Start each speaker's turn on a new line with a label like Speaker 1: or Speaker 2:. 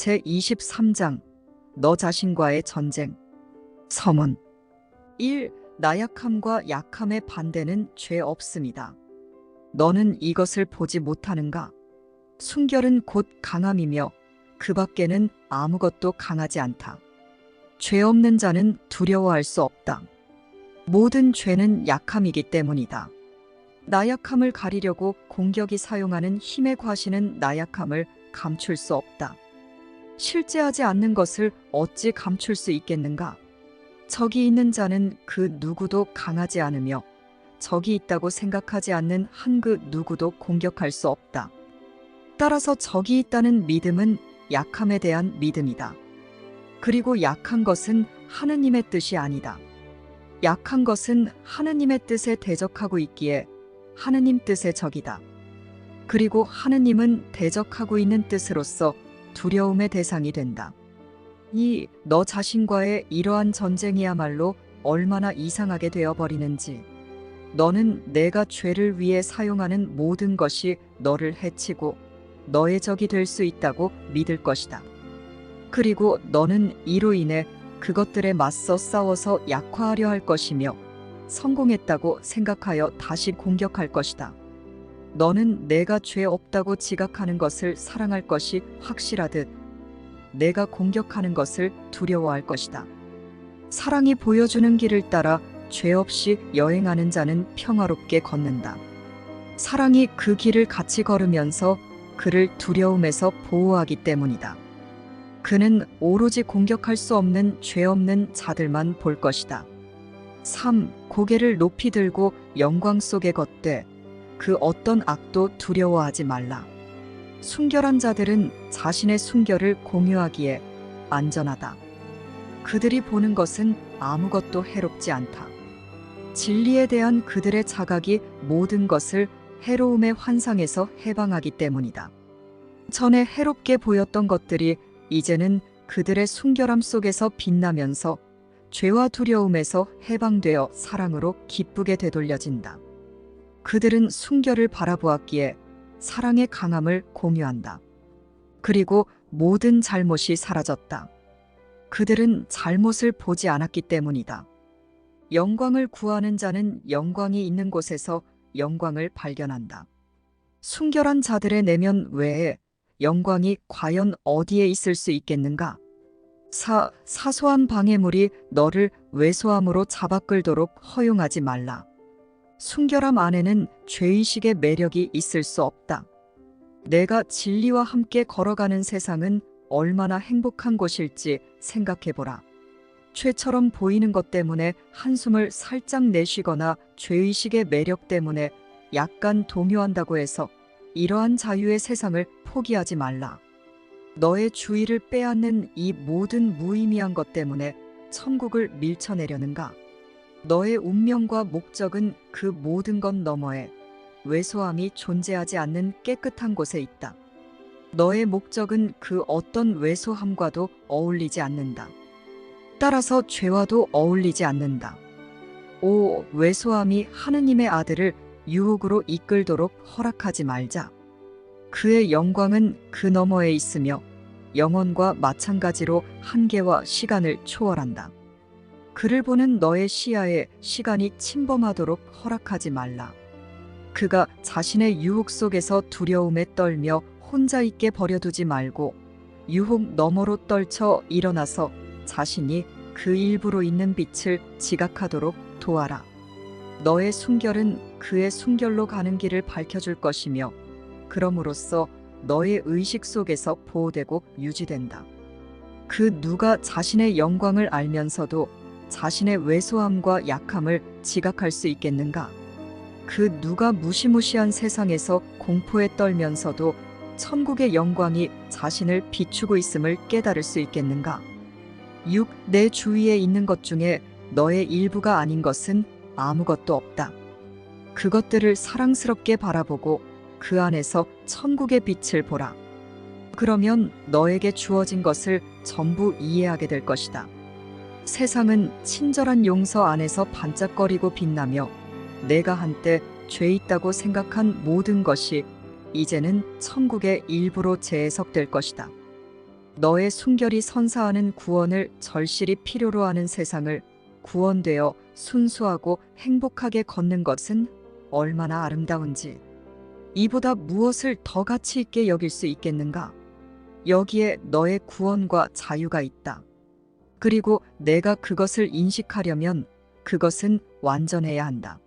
Speaker 1: 제23장 너 자신과의 전쟁 서문 1. 나약함과 약함의 반대는 죄 없습니다. 너는 이것을 보지 못하는가? 순결은 곧 강함이며 그 밖에는 아무것도 강하지 않다. 죄 없는 자는 두려워할 수 없다. 모든 죄는 약함이기 때문이다. 나약함을 가리려고 공격이 사용하는 힘의 과시는 나약함을 감출 수 없다. 실제하지 않는 것을 어찌 감출 수 있겠는가? 적이 있는 자는 그 누구도 강하지 않으며 적이 있다고 생각하지 않는 한 그 누구도 공격할 수 없다. 따라서 적이 있다는 믿음은 약함에 대한 믿음이다. 그리고 약한 것은 하느님의 뜻이 아니다. 약한 것은 하느님의 뜻에 대적하고 있기에 하느님 뜻의 적이다. 그리고 하느님은 대적하고 있는 뜻으로서 두려움의 대상이 된다. 이 너 자신과의 이러한 전쟁이야말로 얼마나 이상하게 되어 버리는지. 너는 내가 죄를 위해 사용하는 모든 것이 너를 해치고 너의 적이 될 수 있다고 믿을 것이다. 그리고 너는 이로 인해 그것들에 맞서 싸워서 약화하려 할 것이며 성공했다고 생각하여 다시 공격할 것이다. 너는 내가 죄 없다고 지각하는 것을 사랑할 것이 확실하듯 내가 공격하는 것을 두려워할 것이다. 사랑이 보여주는 길을 따라 죄 없이 여행하는 자는 평화롭게 걷는다. 사랑이 그 길을 같이 걸으면서 그를 두려움에서 보호하기 때문이다. 그는 오로지 공격할 수 없는 죄 없는 자들만 볼 것이다. 3. 고개를 높이 들고 영광 속에 걷되 그 어떤 악도 두려워하지 말라. 순결한 자들은 자신의 순결을 공유하기에 안전하다. 그들이 보는 것은 아무것도 해롭지 않다. 진리에 대한 그들의 자각이 모든 것을 해로움의 환상에서 해방하기 때문이다. 전에 해롭게 보였던 것들이 이제는 그들의 순결함 속에서 빛나면서 죄와 두려움에서 해방되어 사랑으로 기쁘게 되돌려진다. 그들은 순결을 바라보았기에 사랑의 강함을 공유한다. 그리고 모든 잘못이 사라졌다. 그들은 잘못을 보지 않았기 때문이다. 영광을 구하는 자는 영광이 있는 곳에서 영광을 발견한다. 순결한 자들의 내면 외에 영광이 과연 어디에 있을 수 있겠는가? 사, 사소한 방해물이 너를 왜소함으로 잡아끌도록 허용하지 말라. 순결함 안에는 죄의식의 매력이 있을 수 없다. 내가 진리와 함께 걸어가는 세상은 얼마나 행복한 곳일지 생각해보라. 죄처럼 보이는 것 때문에 한숨을 살짝 내쉬거나 죄의식의 매력 때문에 약간 동요한다고 해서 이러한 자유의 세상을 포기하지 말라. 너의 주의를 빼앗는 이 모든 무의미한 것 때문에 천국을 밀쳐내려는가? 너의 운명과 목적은 그 모든 것 너머에 왜소함이 존재하지 않는 깨끗한 곳에 있다. 너의 목적은 그 어떤 왜소함과도 어울리지 않는다. 따라서 죄와도 어울리지 않는다. 오, 왜소함이 하느님의 아들을 유혹으로 이끌도록 허락하지 말자. 그의 영광은 그 너머에 있으며 영혼과 마찬가지로 한계와 시간을 초월한다. 그를 보는 너의 시야에 시간이 침범하도록 허락하지 말라. 그가 자신의 유혹 속에서 두려움에 떨며 혼자 있게 버려두지 말고 유혹 너머로 떨쳐 일어나서 자신이 그 일부로 있는 빛을 지각하도록 도와라. 너의 순결은 그의 순결로 가는 길을 밝혀줄 것이며 그럼으로써 너의 의식 속에서 보호되고 유지된다. 그 누가 자신의 영광을 알면서도 자신의 왜소함과 약함을 지각할 수 있겠는가? 그 누가 무시무시한 세상에서 공포에 떨면서도 천국의 영광이 자신을 비추고 있음을 깨달을 수 있겠는가? 6. 내 주위에 있는 것 중에 너의 일부가 아닌 것은 아무것도 없다. 그것들을 사랑스럽게 바라보고 그 안에서 천국의 빛을 보라. 그러면 너에게 주어진 것을 전부 이해하게 될 것이다. 세상은 친절한 용서 안에서 반짝거리고 빛나며 내가 한때 죄 있다고 생각한 모든 것이 이제는 천국의 일부로 재해석될 것이다. 너의 순결이 선사하는 구원을 절실히 필요로 하는 세상을 구원되어 순수하고 행복하게 걷는 것은 얼마나 아름다운지. 이보다 무엇을 더 가치 있게 여길 수 있겠는가? 여기에 너의 구원과 자유가 있다. 그리고 내가 그것을 인식하려면 그것은 완전해야 한다.